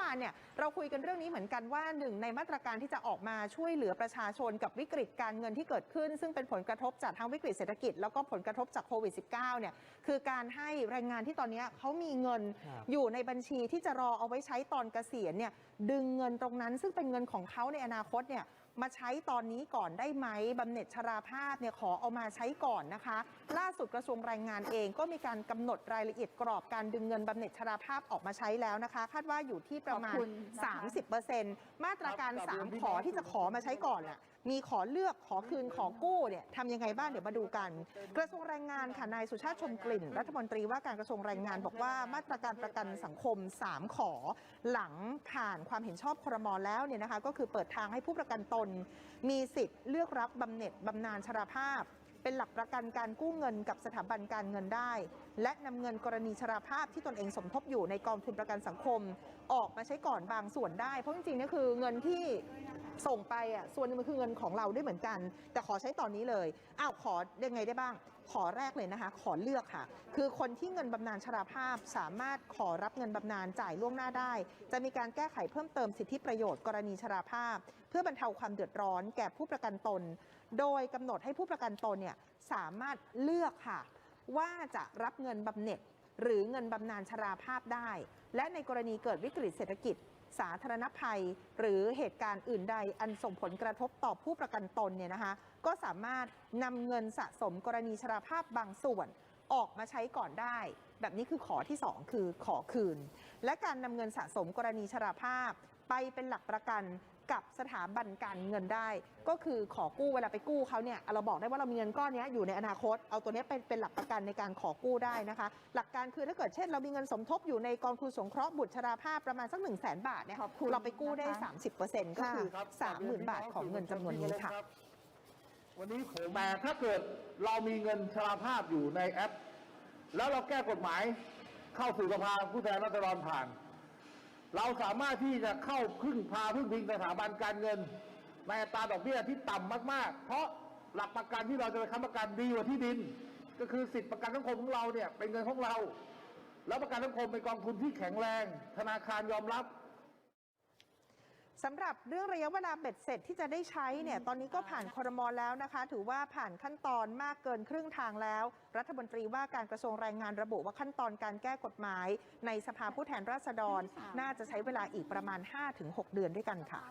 วานเนี่ยเราคุยกันเรื่องนี้เหมือนกันว่าหนึ่งในมาตรการที่จะออกมาช่วยเหลือประชาชนกับวิกฤตการเงินที่เกิดขึ้น ซึ่งเป็นผลกระทบจากทั้งวิกฤตเศรษฐกิจ แล้วก็ผลกระทบจากโควิด -19 เนี่ยคือการให้แรงงานที่ตอนเนี้ยเขามีเงินครับอยู่ในบัญชีที่จะรอเอาไว้ใช้ตอนเกษียณเนี่ยดึงเงินตรงนั้น ซึ่งเป็นเงินของเขาในอนาคตเนี่ย มาใช้ตอนนี้ก่อนได้ไหมบำเหน็จชราภาพเนี่ยขอเอามาใช้ก่อนนะคะ ล่าสุดกระทรวงแรงงานเองก็มีการกำหนดรายละเอียดกรอบการดึงเงินบำเหน็จชราภาพออกมาใช้แล้วนะคะ คาดว่าอยู่ที่ประมาณขอบคุณนะคะ30%มาตรการครับ3ขอที่จะขอมาใช้ก่อนน่ะมีขอเลือกขอคืนขอกู้เนี่ยทำยังไงบ้างเดี๋ยวมาดูกัน กระทรวงแรงงานค่ะนายสุชาติชมกลิ่น รัฐมนตรีว่าการกระทรวงแรงงานบอกว่ามาตรการประกันสังคม 3 ขอ หลังผ่านความเห็นชอบครมแล้วเนี่ยนะคะก็คือเปิดทางให้ผู้ประกันตนมีสิทธิ์เลือกรับบำเหน็จบำนาญชราภาพ เป็นหลักประกันการกู้เงินกับสถาบันการเงินได้ และนำเงินกรณีชราภาพที่ตนเองสมทบอยู่ในกองทุนประกันสังคม ออกมาใช้ก่อนบางส่วนได้ เพราะจริงๆนี่คือเงินที่ ส่งไปอะส่วนหนึงมันคือเงินของเราด้วยเหมือนกัน แต่ขอใช้ตอนนี้เลยอ้าวขอยังไงได้บ้าง ขอแรกเลยนะคะ ขอเลือกค่ะ คือคนที่เงินบำนาญชราภาพสามารถขอรับเงินบำนาญจ่ายล่วงหน้าได้ จะมีการแก้ไขเพิ่มเติมสิทธิประโยชน์กรณีชราภาพ เพื่อบรรเทาความเดือดร้อนแก่ผู้ประกันตน โดยกำหนดให้ผู้ประกันตนเนี่ยสามารถเลือกค่ะ ว่าจะรับเงินบำเหน็จ หรือเงินบำนาญชราภาพได้ และในกรณีเกิดวิกฤตเศรษฐกิจ สาธารณภัย หรือเหตุการณ์อื่นใดอันส่งผลกระทบต่อผู้ประกันตนเนี่ยนะคะก็สามารถนำเงินสะสมกรณีชราภาพบางส่วนออกมาใช้ก่อนได้ แบบนี้คือขอที่ 2 คือขอคืน และการนำเงินสะสมกรณีชราภาพ ไปเป็นหลักประกันกับสถาบันการเงินได้ ก็คือขอกู้เวลาไปกู้เขาเนี่ยเราบอกได้ว่าเรามีเงินก้อนเนี้ยอยู่ในอนาคต เอาตัวเนี้ยเป็นเป็นหลักประกันในการขอกู้ได้นะคะ หลักการคือถ้าเกิดเช่น เรามีเงินสมทบอยู่ในกองทุนสงเคราะห์บุตรชราภาพประมาณสัก1 0 0 0 0แบาทเนี่ยขอบคุณเราไปกู้ได้นะคะ30%ก็คือครับ30,000 บาทของเงินจำนวนนี้ค่ะวันนี้ผมแต่ถ้าเกิดเรามีเงินชราภาพอยู่ในแอป แล้วเราแก้กฎหมายเข้าสู่สภาผู้แทนราษฎรผ่าน เราสามารถที่จะเข้าพึ่งพาพึ่งพิงสถาบันการเงิน ในอัตราดอกเบี้ยที่ต่ำมากๆ เพราะหลักประกันที่เราจะไปค้ำประกันดีกว่าที่ดิน ก็คือสิทธิประกันสังคมของเราเนี่ยเป็นเงินของเรา แล้วประกันสังคมเป็นกองทุนที่แข็งแรง ธนาคารยอมรับ สำหรับเรื่องระยะเวลาเบ็ดเสร็จที่จะได้ใช้เนี่ยตอนนี้ก็ผ่านคอรมอแล้วนะคะ ถือว่าผ่านขั้นตอนมากเกินครึ่งทางแล้ว รัฐมนตรีว่าการกระทรวงแรงงานระบุว่าขั้นตอนการแก้กฎหมาย ในสภาผู้แทนราษฎร น่าจะใช้เวลาอีกประมาณ 5-6 เดือนด้วยกันค่ะ